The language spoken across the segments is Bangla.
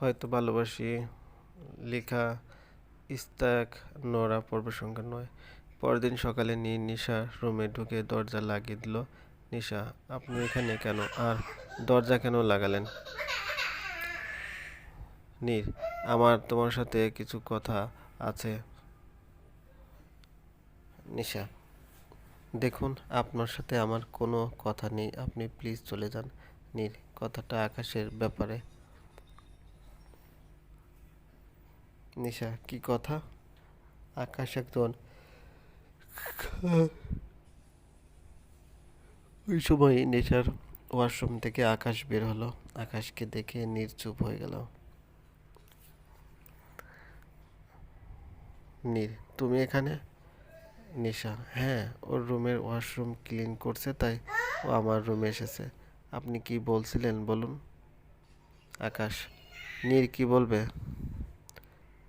হয়তো ভালোবাসি, লেখা, ইস্তাক, নোরা পর্ব সংখ্যা নয়। পরদিন সকালে নিয়ে নিশা রুমে ঢুকে দরজা লাগিয়ে দিল। নিশা, আপনি এখানে কেন? আর দরজা কেন লাগালেন? নীর, আমার তোমার সাথে কিছু কথা আছে। নিশা, দেখুন, আপনার সাথে আমার কোনো কথা নেই। আপনি প্লিজ চলে যান। নীর, কথাটা আকাশের ব্যাপারে। নিশা, কি কথা? আকাশ একজন ওই সময় নেশার ওয়াশরুম থেকে আকাশ বের হলো। আকাশকে দেখে নির্চুপ হয়ে গেল। নীর, তুমি এখানে? নিশা হ্যাঁ ওর রুমের ওয়াশরুম ক্লিন করছে, তাই ও আমার রুমে এসেছে। আপনি কি বলছিলেন, বলুন? আকাশ, নীর কি বলবে?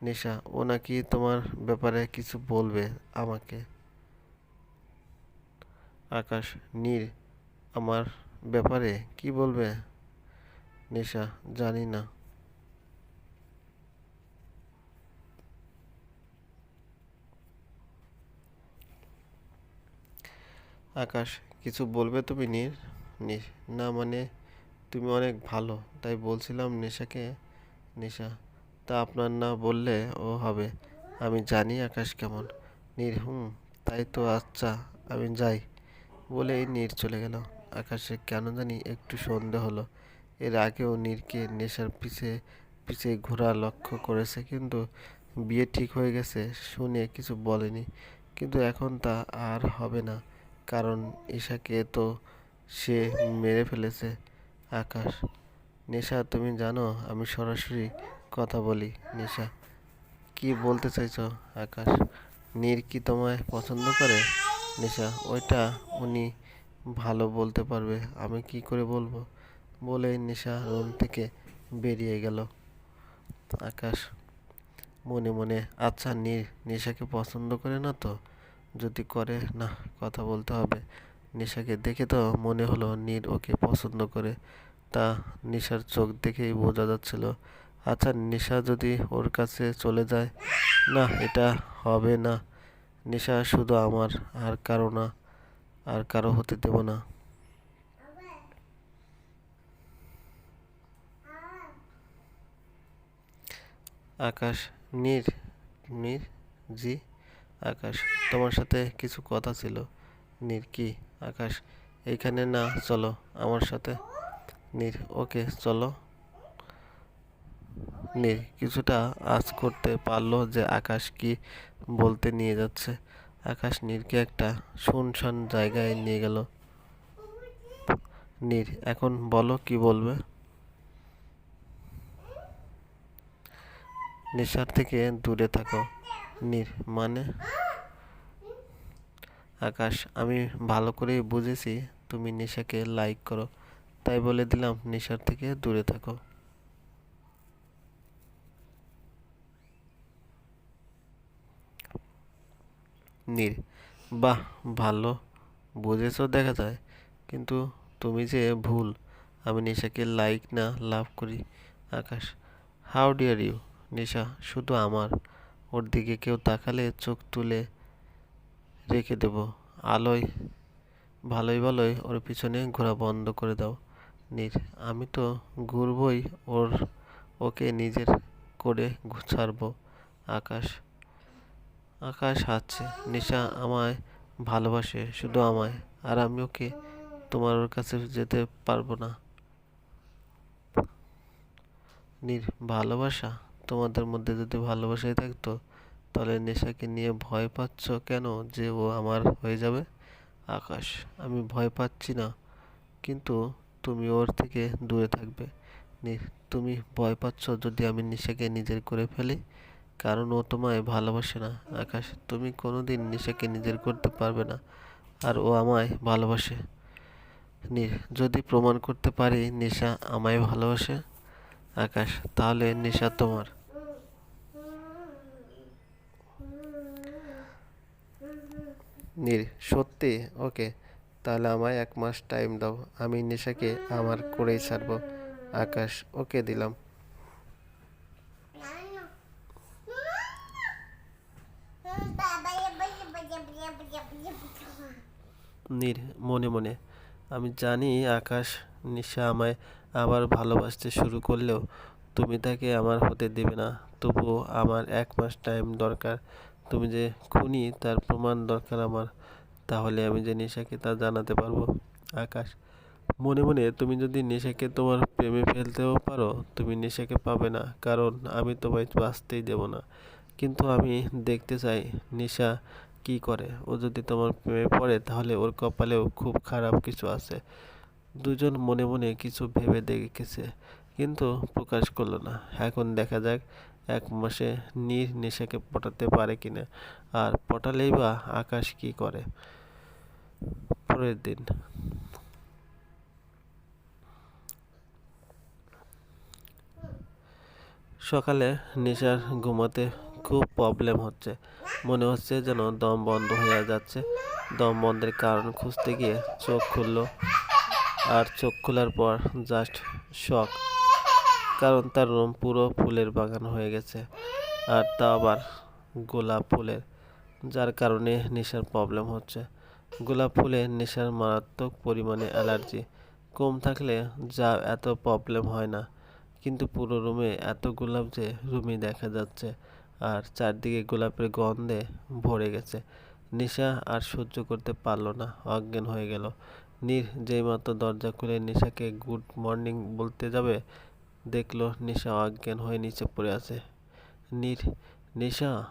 নিশা, ও নাকি তোমার ব্যাপারে কিছু বলবে আমাকে? আকাশ নীর আমার ব্যাপারে কি বলবে? নিশা, জানি না। আকাশ, কিছু বলবে তুমি নীর না মানে তুমি অনেক ভালো, তাই বলছিলাম নেশাকে। নেশা তা আপনার না বললে ও হবে। আমি জানি আকাশ কেমন। নীর, হুম, তাই তো আচ্ছা আমি যাই। বলেই নীর চলে গেল। আকাশে কেন জানি একটু সন্দেহ হলো। এর আগেও নীরকে নেশার পিছে পিছে ঘোরা লক্ষ্য করেছে, কিন্তু বিয়ে ঠিক হয়ে গেছে শুনে কিছু বলেনি। কিন্তু এখন তা আর হবে না, কারণ ঈশাকে তো সে মেরে ফেলেছে। আকাশ, নেশা তুমি জানো, আমি সরাসরি কথা বলি, নেশা। কি বলতে চাইছো, আকাশ? নীর কি তোমায় পছন্দ করে? নেশা, ওইটা উনি ভালো বলতে পারবে, আমি কি করে বলব? বলে নেশা রুম থেকে বেরিয়ে গেল। আকাশ, মনে মনে আচ্ছা নীর, নেশাকে পছন্দ করে না তো? যদি করে, না, কথা বলতে হবে। নিশাকে দেখে তো মনে হলো নীর ওকে পছন্দ করে। তা নিশার চোখ দেখেই বোঝা যাচ্ছিল আচ্ছা নিশা যদি ওর কাছে চলে যায়, না, এটা হবে না। নিশা শুধু আমার, আর কারও না, আর কারও হতে দেব না। আকাশ, নীর নীর জি, আকাশ, তোমার সাথে কিছু কথা ছিল। নীর কি? আকাশ, এখানে না, চলো, আমার সাথে। নীর, ওকে, চলো। নীর কিছুটা আজ করতে পারল যে আকাশ কি বলতে নিয়ে যাচ্ছে। আকাশ নীরকে একটা শুনশান জায়গায় নিয়ে গেল। নীর, এখন বলো কি বলবে? নেশার থেকে দূরে থাকো। নীর মানে? আকাশ, আমি ভালো করেই বুঝেছি, তুমি নেশাকে লাইক করো। তাই বলে দিলাম নেশার থেকে দূরে থাকো। নীর। বাহ, ভালো। বুঝেছ, দেখা যায়। কিন্তু তুমি যে ভুল, আমি নেশাকে লাইক না লাভ করি, আকাশ। হাউ ডিয়ার ইউ নেশা, শুধু আমার। ওর দিকে কেউ তাকালে চোখ তুলে রেখে দেব। আলোয়, ভালোই ভালোই ওর পিছনে ঘোরা বন্ধ করে দাও, নীর। আমি তো ঘুরবই ওর, ওকে নিজের করে ছাড়বো, আকাশ। আকাশ হাসছে নিশা আমায় ভালোবাসে, শুধু আমায়, আর আমি ওকে তোমার ওর কাছে যেতে পারব না? নির, ভালোবাসা? তোমাদের মধ্যে যদি ভালোবাসাই থাকতো, তাহলে নেশাকে নিয়ে ভয় পাচ্ছ কেন যে ও আমার হয়ে যাবে? আকাশ, আমি ভয় পাচ্ছি না, কিন্তু তুমি ওর থেকে দূরে থাকবে। তুমি ভয় পাচ্ছ যদি আমি নেশাকে নিজের করে ফেলি? কারণ ও তোমায় ভালোবাসে না। আকাশ, তুমি কোনো দিন নিশাকে নিজের করতে পারবে না, আর ও আমায় ভালোবাসে। যদি প্রমাণ করতে পারি নিশা আমায় ভালোবাসে, আকাশ, তাহলে নিশা তোমার। নীর, সত্যি? ওকে, তাহলে আমায় এক মাস টাইম দাও। আমি নেশাকে আমার করেই ছাড়বো। আকাশ, ওকে দিলাম। নীর মনে মনে। আমি জানি আকাশ নিশা আমায় আবার ভালোবাসতে শুরু করলেও তুমি তাকে আমার হতে দেবে না। তবুও আমার এক মাস টাইম দরকার। তুমি যে খুনি, তার প্রমাণ দরকার আমার। তাহলে আমি যে নিশাকে তা জানাতে পারব? আকাশ, মনে মনে তুমি যদি নেশাকে তোমার প্রেমে ফেলতেও পারো, তুমি নেশাকে পাবে না। কারণ আমি তোমায় বাঁচতেই দেব না। কিন্তু আমি দেখতে চাই নেশা কি করে? ও যদি তোমার প্রেমে পড়ে, তাহলে ওর কপালেও খুব খারাপ কিছু আছে। দুজন মনে মনে কিছু ভেবে দেখেছে, কিন্তু প্রকাশ করল না। এখন দেখা যাক, এক মাসে নীর নেশাকে পটাতে পারে কিনা, আর পটালেই বা আকাশ কি করে। পরের দিন। সকালে নিশার ঘুমাতে খুব প্রবলেম হচ্ছে। মনে হচ্ছে যেন দম বন্ধ হয়ে যাচ্ছে। দম বন্ধের কারণ খুঁজতে গিয়ে চোখ খুললো আর চোখ খোলার পর জাস্ট শখ কারণ তার রুম পুরো ফুলের বাগান হয়ে গেছে আর তা আবার গোলাপ ফুলের, যার কারণে নেশার প্রবলেম হচ্ছে। গোলাপ ফুলে নেশার মারাত্মক পরিমাণে অ্যালার্জি কম থাকলে যা এত প্রবলেম হয় না, কিন্তু পুরো রুমে এত গোলাপ যে রুমই দেখা যাচ্ছে। আর চারদিকে গোলাপের গন্ধে ভরে গেছে। নিশা আর সহ্য করতে পারল না, অজ্ঞান হয়ে গেল। নীর যেই মাত্র দরজা খুলে নিশাকে গুড মর্নিং বলতে যাবে, দেখল নিশা অজ্ঞান হয়ে নিচে পড়ে আছে। নীর, নিশা,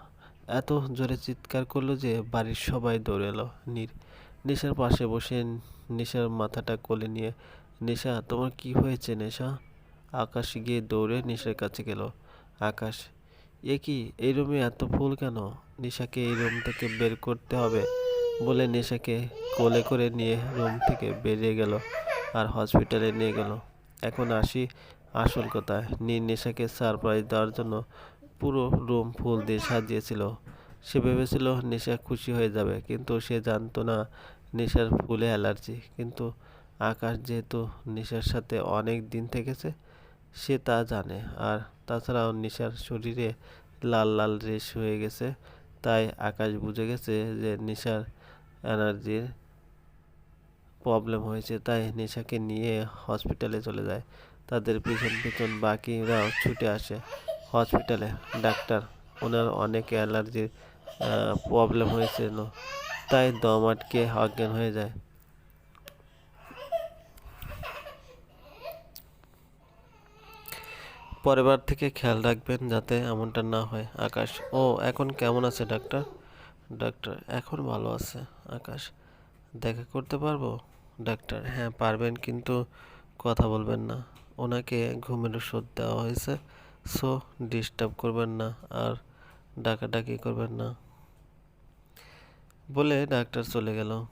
এত জোরে চিৎকার করল যে বাড়ির সবাই দৌড়ে এলো। নীর, নিশার পাশে বসে নিশার মাথাটা কোলে নিয়ে, নিশা, তোমার কি হয়েছে নেশা? আকাশ গিয়ে দৌড়ে নিশার কাছে গেল। আকাশ এ কি, এই রুমে এত ফুল কেন? নিশাকে এই রুম থেকে বের করতে হবে বলে নেশাকে কোলে করে নিয়ে রুম থেকে বেরিয়ে গেল আর হসপিটালে নিয়ে গেল। এখন আসি আসল কথা নীর নেশাকে সারপ্রাইজ দেওয়ার জন্য পুরো রুম ফুল দিয়ে সাজিয়েছিল। সে ভেবেছিল নেশা খুশি হয়ে যাবে, কিন্তু সে জানতো না নেশার ফুলে অ্যালার্জি। কিন্তু আকাশ যেহেতু নেশার সাথে অনেক দিন থেকেছে সে তা জানে। আর তাছাড়াও নিশার শরীরে লাল লাল রেশ হয়ে গেছে, তাই আকাশ বুঝে গেছে যে নিশার এনার্জির প্রবলেম হয়েছে, তাই নিশাকে নিয়ে হসপিটালে চলে যায়। তাদের পিছন পিছন বাকিরাও ছুটে আসে হসপিটালে। ডাক্তার, ওনার অনেক অ্যালার্জির প্রবলেম হয়েছিল, তাই দম আটকে অজ্ঞান হয়ে যায়। পরেরবার থেকে খেয়াল রাখবেন যাতে এমনটা না হয়। আকাশ, ও, এখন কেমন আছে ডাক্তার? ডাক্তার, এখন ভালো আছে। আকাশ, দেখা করতে পারব? ডাক্তার হ্যাঁ পারবেন কিন্তু কথা বলবেন না। ওনাকে ঘুমের ওষুধ দেওয়া হয়েছে, সো ডিস্টার্ব করবেন না আর ডাকাডাকি করবেন না। বলে ডাক্তার চলে গেল।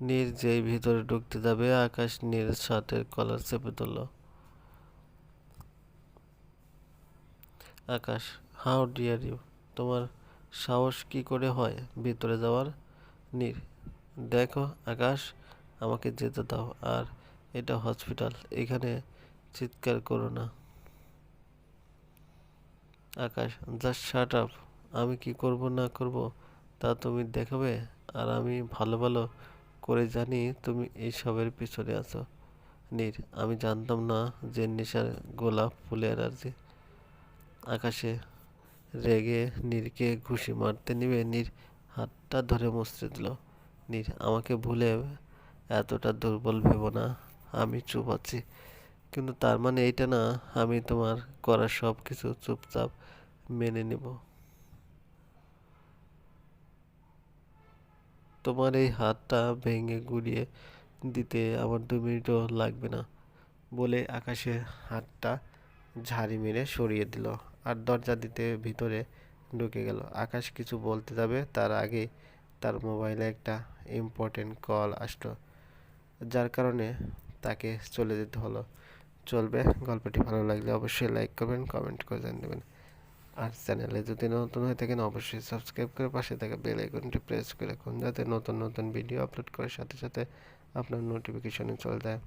নীর যেই ভিতরে ঢুকতে যাবে, আকাশ নীর শার্টের কলার চেপে ধরলো। Akash, how dare you? তোমার সাহস কি করে হয় ভিতরে যাওয়ার? নীর, দেখো আকাশ, আমাকে যেতে দাও। আর এটা হসপিটাল, এখানে চিৎকার করো না। আকাশ জাস্ট শাট আপ আমি কি করব, না করব, তা তুমি দেখাবে? আর আমি ভালো ভালো করে জানি তুমি এইসবের পিছনে আছো। নীর, আমি জানতাম না যে নেশার গোলাপ ফুলে অ্যালার্জি আকাশে রেগে নীরকে ঘুষি মারতে নিবে। নীর হাতটা ধরে মুচড়ে দিল। নীর, আমাকে ভুলে এতটা দুর্বল ভেবো না, আমি চুপ আছি। কিন্তু তার মানে এইটা না, আমি তোমার করা সব কিছু চুপচাপ মেনে নেব। তোমার এই হাতটা ভেঙে গুড়িয়ে দিতে আমার দু মিনিটও লাগবে না বলে আকাশে হাতটা ঝাড়ি মেরে সরিয়ে দিল। আর দরজা দিতে ভিতরে ঢুকে গেল। আকাশ কিছু বলতে যাবে, তার আগে তার মোবাইলে একটা ইম্পর্টেন্ট কল আসলো, যার কারণে তাকে চলে যেতে হলো। চলবে, গল্পটি ভালো লাগলে অবশ্যই লাইক করবেন কমেন্ট করে জানিয়ে দেবেন। আর চ্যানেলে যদি নতুন হয়ে থাকেন, অবশ্যই সাবস্ক্রাইব করে পাশে থাকা বেল আইকনটি প্রেস করে রাখুন, যাতে নতুন নতুন ভিডিও আপলোড করার সাথে সাথে আপনার নোটিফিকেশনে চলে যায়।